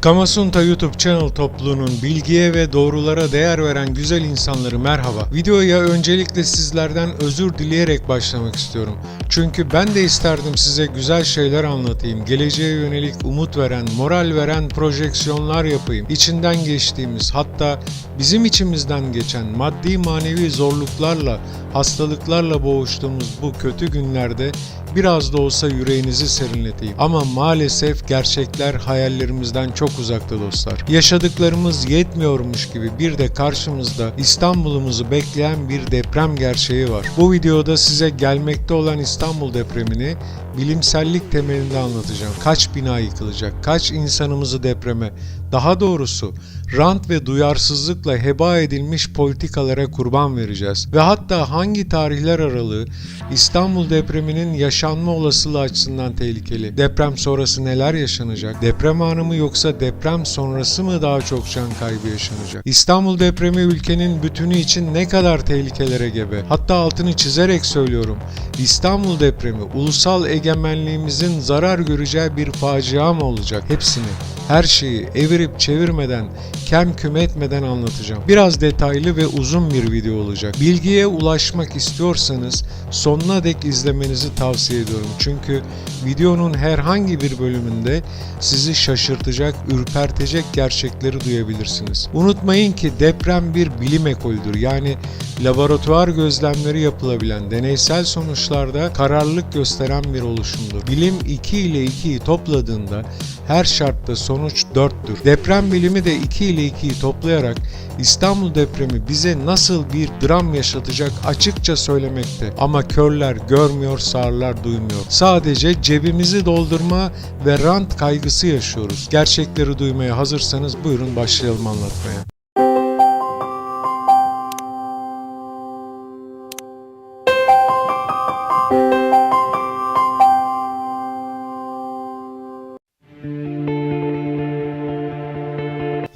Kamasunta YouTube channel topluluğunun bilgiye ve doğrulara değer veren güzel insanları merhaba. Videoya öncelikle sizlerden özür dileyerek başlamak istiyorum. Çünkü ben de isterdim size güzel şeyler anlatayım, geleceğe yönelik umut veren, moral veren projeksiyonlar yapayım. İçinden geçtiğimiz hatta bizim içimizden geçen maddi manevi zorluklarla, hastalıklarla boğuştuğumuz bu kötü günlerde biraz da olsa yüreğinizi serinleteyim. Ama maalesef gerçekler hayallerimizden çok uzakta dostlar. Yaşadıklarımız yetmiyormuş gibi bir de karşımızda İstanbul'umuzu bekleyen bir deprem gerçeği var. Bu videoda size gelmekte olan İstanbul depremini bilimsellik temelinde anlatacağım. Kaç bina yıkılacak, kaç insanımızı depreme, daha doğrusu rant ve duyarsızlıkla heba edilmiş politikalara kurban vereceğiz. Ve hatta hangi tarihler aralığı İstanbul depreminin yaşanma olasılığı açısından tehlikeli? Deprem sonrası neler yaşanacak? Deprem anı mı yoksa deprem sonrası mı daha çok can kaybı yaşanacak? İstanbul depremi ülkenin bütünü için ne kadar tehlikelere gebe? Hatta altını çizerek söylüyorum. İstanbul depremi ulusal egemenliğimizin zarar göreceği bir facia mı olacak? Hepsini, her şeyi evirip çevirmeden, kem küm etmeden anlatacağım. Biraz detaylı ve uzun bir video olacak. Bilgiye ulaşmak istiyorsanız sonuna dek izlemenizi tavsiye ediyorum. Çünkü videonun herhangi bir bölümünde sizi şaşırtacak, ürpertecek gerçekleri duyabilirsiniz. Unutmayın ki deprem bir bilim ekolüdür. Yani laboratuvar gözlemleri yapılabilen deneysel sonuçlarda kararlılık gösteren bir oluşumdur. Bilim 2 ile 2'yi topladığında her şartta sonuç 4'tür. Deprem bilimi de 2 ile 2'yi toplayarak İstanbul depremi bize nasıl bir dram yaşatacak açıkça söylemekte. Ama körler görmüyor, sağırlar duymuyor. Sadece cebimizi doldurma ve rant kaygısı yaşıyoruz. Gerçekleri duymaya hazırsanız buyurun başlayalım anlatmaya.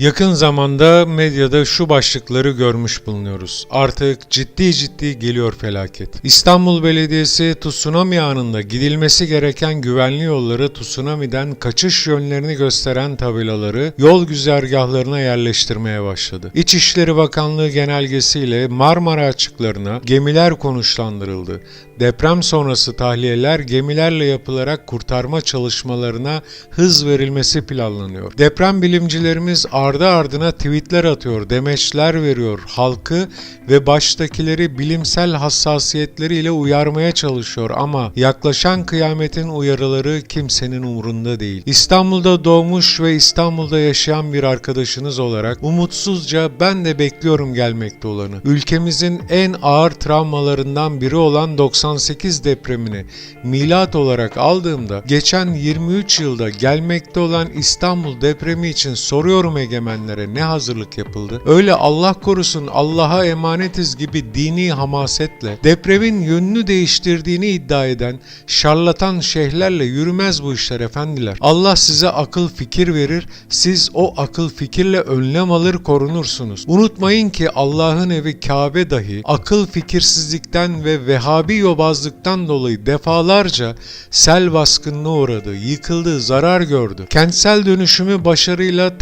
Yakın zamanda medyada şu başlıkları görmüş bulunuyoruz. Artık ciddi ciddi geliyor felaket. İstanbul Belediyesi tsunami anında gidilmesi gereken güvenli yolları tsunami'den kaçış yönlerini gösteren tabelaları yol güzergahlarına yerleştirmeye başladı. İçişleri Bakanlığı genelgesiyle Marmara açıklarına gemiler konuşlandırıldı. Deprem sonrası tahliyeler gemilerle yapılarak kurtarma çalışmalarına hız verilmesi planlanıyor. Deprem bilimcilerimiz ardı ardına tweetler atıyor, demeçler veriyor halkı ve baştakileri bilimsel hassasiyetleriyle uyarmaya çalışıyor ama yaklaşan kıyametin uyarıları kimsenin umurunda değil. İstanbul'da doğmuş ve İstanbul'da yaşayan bir arkadaşınız olarak umutsuzca ben de bekliyorum gelmekte olanı. Ülkemizin en ağır travmalarından biri olan 98 depremini milat olarak aldığımda geçen 23 yılda gelmekte olan İstanbul depremi için soruyorum egemenlere ne hazırlık yapıldı? Öyle Allah korusun Allah'a emanetiz gibi dini hamasetle depremin yönünü değiştirdiğini iddia eden şarlatan şeyhlerle yürümez bu işler efendiler. Allah size akıl fikir verir, siz o akıl fikirle önlem alır korunursunuz. Unutmayın ki Allah'ın evi Kabe dahi akıl fikirsizlikten ve Vehhabi yobazlıktan dolayı defalarca sel baskınına uğradı, yıkıldı, zarar gördü. Kentsel dönüşümü başarıyla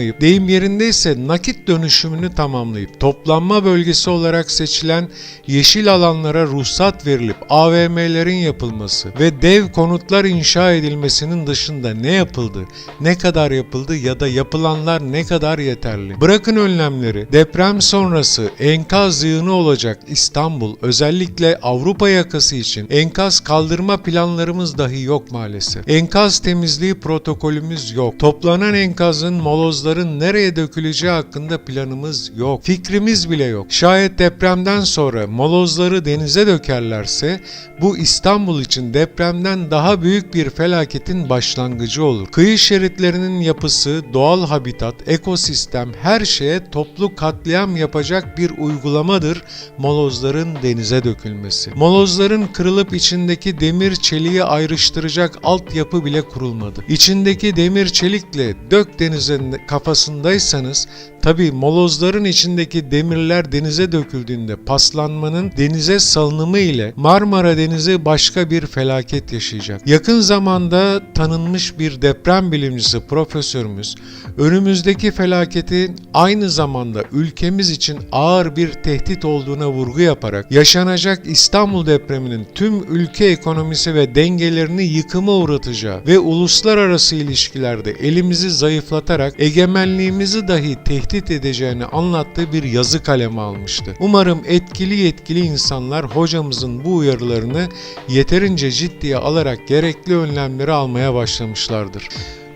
tamamlayamayıp, deyim yerindeyse nakit dönüşümünü tamamlayıp, toplanma bölgesi olarak seçilen yeşil alanlara ruhsat verilip AVM'lerin yapılması ve dev konutlar inşa edilmesinin dışında ne yapıldı, ne kadar yapıldı ya da yapılanlar ne kadar yeterli? Bırakın önlemleri, deprem sonrası enkaz yığını olacak İstanbul, özellikle Avrupa yakası için enkaz kaldırma planlarımız dahi yok maalesef. Enkaz temizliği protokolümüz yok. Toplanan enkazın, molozların nereye döküleceği hakkında planımız yok. Fikrimiz bile yok. Şayet depremden sonra molozları denize dökerlerse bu İstanbul için depremden daha büyük bir felaketin başlangıcı olur. Kıyı şeritlerinin yapısı, doğal habitat, ekosistem her şeye toplu katliam yapacak bir uygulamadır molozların denize dökülmesi. Molozların kırılıp içindeki demir çeliği ayrıştıracak altyapı bile kurulmadı. İçindeki demir çelikle dök denizin kafasındaysanız Tabi molozların içindeki demirler denize döküldüğünde paslanmanın denize salınımı ile Marmara Denizi başka bir felaket yaşayacak. Yakın zamanda tanınmış bir deprem bilimcisi profesörümüz önümüzdeki felaketin aynı zamanda ülkemiz için ağır bir tehdit olduğuna vurgu yaparak yaşanacak İstanbul depreminin tüm ülke ekonomisi ve dengelerini yıkıma uğratacağı ve uluslararası ilişkilerde elimizi zayıflatarak egemenliğimizi dahi tehdit edeceğini anlattığı bir yazı kaleme almıştı. Umarım etkili yetkili insanlar hocamızın bu uyarılarını yeterince ciddiye alarak gerekli önlemleri almaya başlamışlardır.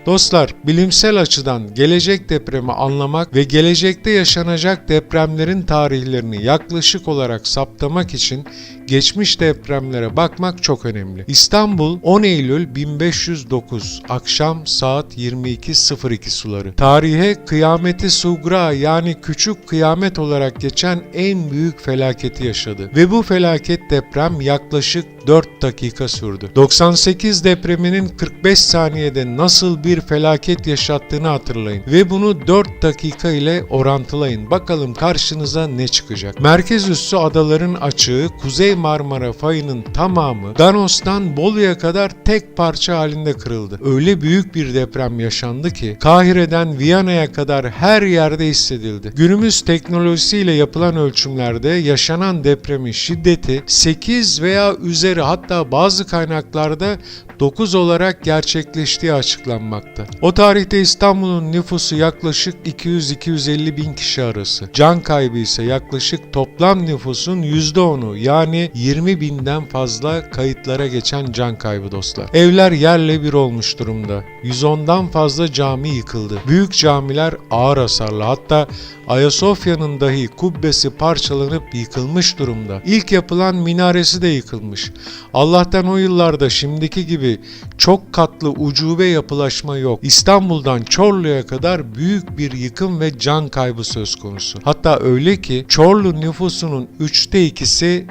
Dostlar, bilimsel açıdan gelecek depremi anlamak ve gelecekte yaşanacak depremlerin tarihlerini yaklaşık olarak saptamak için geçmiş depremlere bakmak çok önemli. İstanbul 10 Eylül 1509 akşam saat 22.02 suları. Tarihe kıyameti sugra yani küçük kıyamet olarak geçen en büyük felaketi yaşadı. Ve bu felaket deprem yaklaşık 4 dakika sürdü. 98 depreminin 45 saniyede nasıl bir felaket yaşattığını hatırlayın ve bunu 4 dakika ile orantılayın. Bakalım karşınıza ne çıkacak. Merkez üssü adaların açığı Kuzey Marmara fayının tamamı Danos'tan Bolu'ya kadar tek parça halinde kırıldı. Öyle büyük bir deprem yaşandı ki Kahire'den Viyana'ya kadar her yerde hissedildi. Günümüz teknolojisiyle yapılan ölçümlerde yaşanan depremin şiddeti 8 veya üzeri hatta bazı kaynaklarda 9 olarak gerçekleştiği açıklanmakta. O tarihte İstanbul'un nüfusu yaklaşık 200-250 bin kişi arası. Can kaybı ise yaklaşık toplam nüfusun %10'u yani 20 binden fazla kayıtlara geçen can kaybı dostlar. Evler yerle bir olmuş durumda. 110'dan fazla cami yıkıldı. Büyük camiler ağır hasarlı hatta Ayasofya'nın dahi kubbesi parçalanıp yıkılmış durumda. İlk yapılan minaresi de yıkılmış. Allah'tan o yıllarda şimdiki gibi çok katlı ucube yapılaşma yok. İstanbul'dan Çorlu'ya kadar büyük bir yıkım ve can kaybı söz konusu. Hatta öyle ki Çorlu nüfusunun üçte ikisi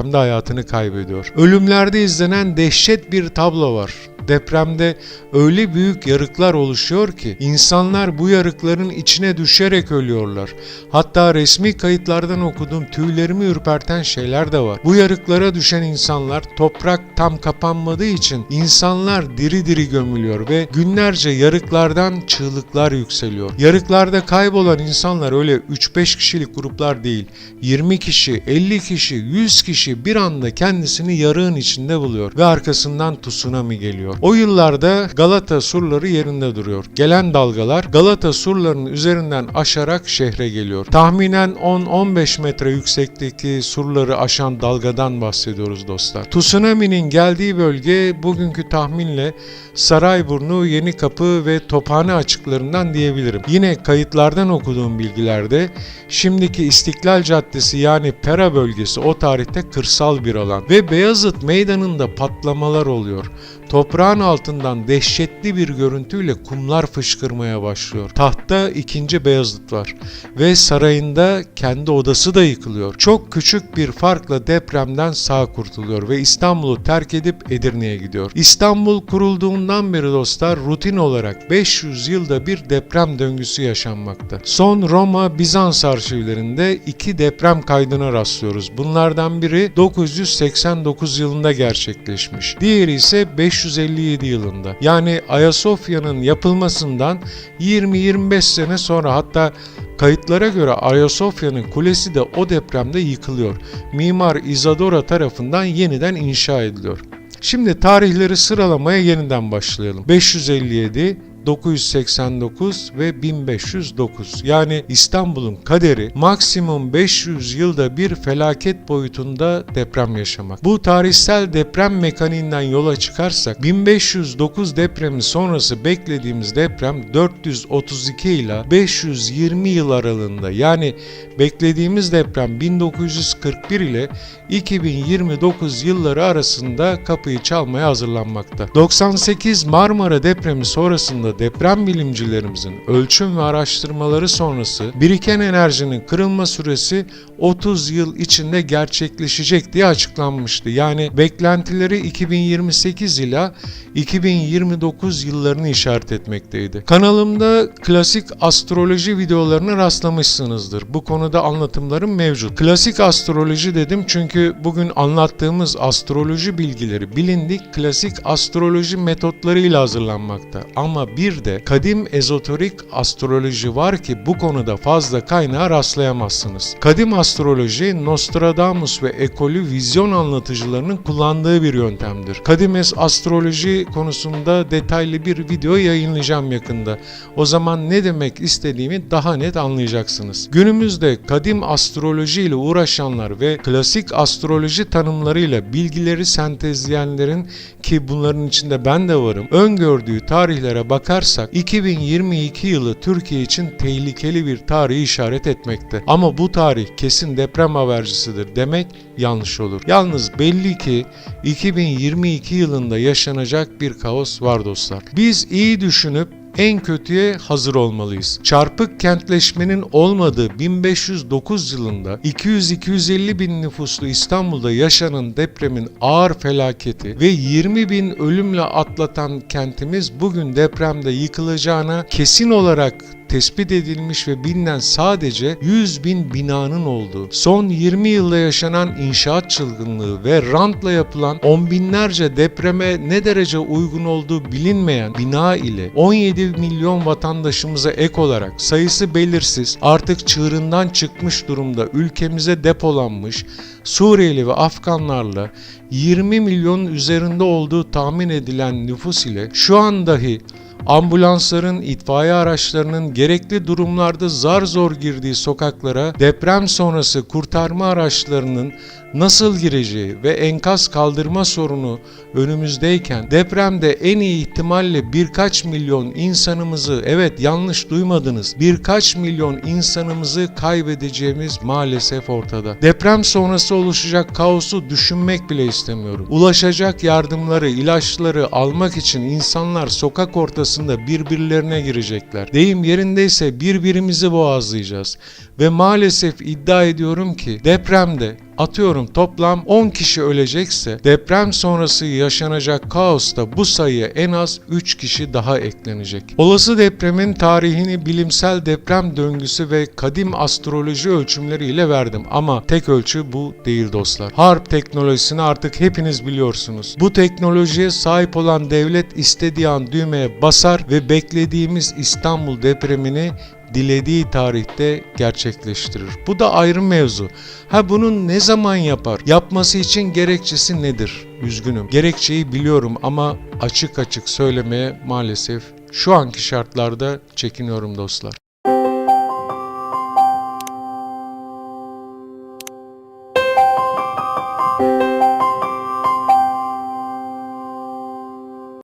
depremde hayatını kaybediyor. Ölümlerde izlenen dehşet bir tablo var depremde öyle büyük yarıklar oluşuyor ki insanlar bu yarıkların içine düşerek ölüyorlar. Hatta resmi kayıtlardan okuduğum tüylerimi ürperten şeyler de var. Bu yarıklara düşen insanlar toprak tam kapanmadığı için insanlar diri diri gömülüyor ve günlerce yarıklardan çığlıklar yükseliyor. Yarıklarda kaybolan insanlar öyle 3-5 kişilik gruplar değil. 20 kişi, 50 kişi, 100 kişi bir anda kendisini yarığın içinde buluyor ve arkasından tsunami geliyor. O yıllarda Galata surları yerinde duruyor. Gelen dalgalar Galata surlarının üzerinden aşarak şehre geliyor. Tahminen 10-15 metre yüksekteki surları aşan dalgadan bahsediyoruz dostlar. Tsunami'nin geldiği bölge bugünkü tahminle Sarayburnu, Yenikapı ve Tophane açıklarından diyebilirim. Yine kayıtlardan okuduğum bilgilerde şimdiki İstiklal Caddesi yani Pera bölgesi o tarihte kırsal bir alan ve Beyazıt Meydanı'nda patlamalar oluyor. Toprağın altından dehşetli bir görüntüyle kumlar fışkırmaya başlıyor. Tahtta ikinci Beyazıt var ve sarayında kendi odası da yıkılıyor. Çok küçük bir farkla depremden sağ kurtuluyor ve İstanbul'u terk edip Edirne'ye gidiyor. İstanbul kurulduğundan beri dostlar rutin olarak 500 yılda bir deprem döngüsü yaşanmakta. Son Roma Bizans arşivlerinde iki deprem kaydına rastlıyoruz. Bunlardan biri 989 yılında gerçekleşmiş. Diğeri ise 557 yılında. Yani Ayasofya'nın yapılmasından 20-25 sene sonra hatta Kayıtlara göre Ayasofya'nın kulesi de o depremde yıkılıyor. Mimar Isadora tarafından yeniden inşa ediliyor. Şimdi tarihleri sıralamaya yeniden başlayalım. 557, 989 ve 1509. Yani İstanbul'un kaderi maksimum 500 yılda bir felaket boyutunda deprem yaşamak. Bu tarihsel deprem mekaniğinden yola çıkarsak 1509 depremi sonrası beklediğimiz deprem 432 ile 520 yıl aralığında yani beklediğimiz deprem 1941 ile 2029 yılları arasında kapıyı çalmaya hazırlanmakta. 98 Marmara depremi sonrasında deprem bilimcilerimizin ölçüm ve araştırmaları sonrası biriken enerjinin kırılma süresi 30 yıl içinde gerçekleşecek diye açıklanmıştı. Yani beklentileri 2028 ila 2029 yıllarını işaret etmekteydi. Kanalımda klasik astroloji videolarına rastlamışsınızdır. Bu konuda anlatımlarım mevcut. Klasik astroloji dedim çünkü bugün anlattığımız astroloji bilgileri bilindik klasik astroloji metotlarıyla hazırlanmakta. Ama bir de kadim ezoterik astroloji var ki bu konuda fazla kaynağa rastlayamazsınız. Kadim astroloji Nostradamus ve ekolü vizyon anlatıcılarının kullandığı bir yöntemdir. Kadim es- astroloji konusunda detaylı bir video yayınlayacağım yakında. O zaman ne demek istediğimi daha net anlayacaksınız. Günümüzde kadim astroloji ile uğraşanlar ve klasik astroloji tanımlarıyla bilgileri sentezleyenlerin ki bunların içinde ben de varım. Öngördüğü tarihlere bakarsak 2022 yılı Türkiye için tehlikeli bir tarihi işaret etmekte. Ama bu tarih kesin deprem habercisidir demek yanlış olur. Yalnız belli ki 2022 yılında yaşanacak bir kaos var dostlar. Biz iyi düşünüp en kötüye hazır olmalıyız. Çarpık kentleşmenin olmadığı 1509 yılında 200-250 bin nüfuslu İstanbul'da yaşanan depremin ağır felaketi ve 20 bin ölümle atlatan kentimiz bugün depremde yıkılacağına kesin olarak tespit edilmiş ve bilinen sadece 100 bin binanın olduğu, son 20 yılda yaşanan inşaat çılgınlığı ve rantla yapılan on binlerce depreme ne derece uygun olduğu bilinmeyen bina ile 17 milyon vatandaşımıza ek olarak sayısı belirsiz artık çığırından çıkmış durumda ülkemize depolanmış Suriyeli ve Afganlarla 20 milyon üzerinde olduğu tahmin edilen nüfus ile şu an dahi ambulansların, itfaiye araçlarının gerekli durumlarda zar zor girdiği sokaklara deprem sonrası kurtarma araçlarının nasıl gireceği ve enkaz kaldırma sorunu önümüzdeyken depremde en iyi ihtimalle birkaç milyon insanımızı evet yanlış duymadınız birkaç milyon insanımızı kaybedeceğimiz maalesef ortada. Deprem sonrası oluşacak kaosu düşünmek bile istemiyorum. Ulaşacak yardımları, ilaçları almak için insanlar sokak ortasında birbirlerine girecekler. Deyim yerindeyse birbirimizi boğazlayacağız. Ve maalesef iddia ediyorum ki depremde atıyorum toplam 10 kişi ölecekse deprem sonrası yaşanacak kaosta bu sayıya en az 3 kişi daha eklenecek. Olası depremin tarihini bilimsel deprem döngüsü ve kadim astroloji ölçümleriyle verdim ama tek ölçü bu değil dostlar. Harp teknolojisini artık hepiniz biliyorsunuz. Bu teknolojiye sahip olan devlet istediği an düğmeye basar ve beklediğimiz İstanbul depremini dilediği tarihte gerçekleştirir. Bu da ayrı mevzu. Ha bunun ne zaman yapar? Yapması için gerekçesi nedir? Üzgünüm. Gerekçeyi biliyorum ama açık açık söylemeye maalesef şu anki şartlarda çekiniyorum dostlar.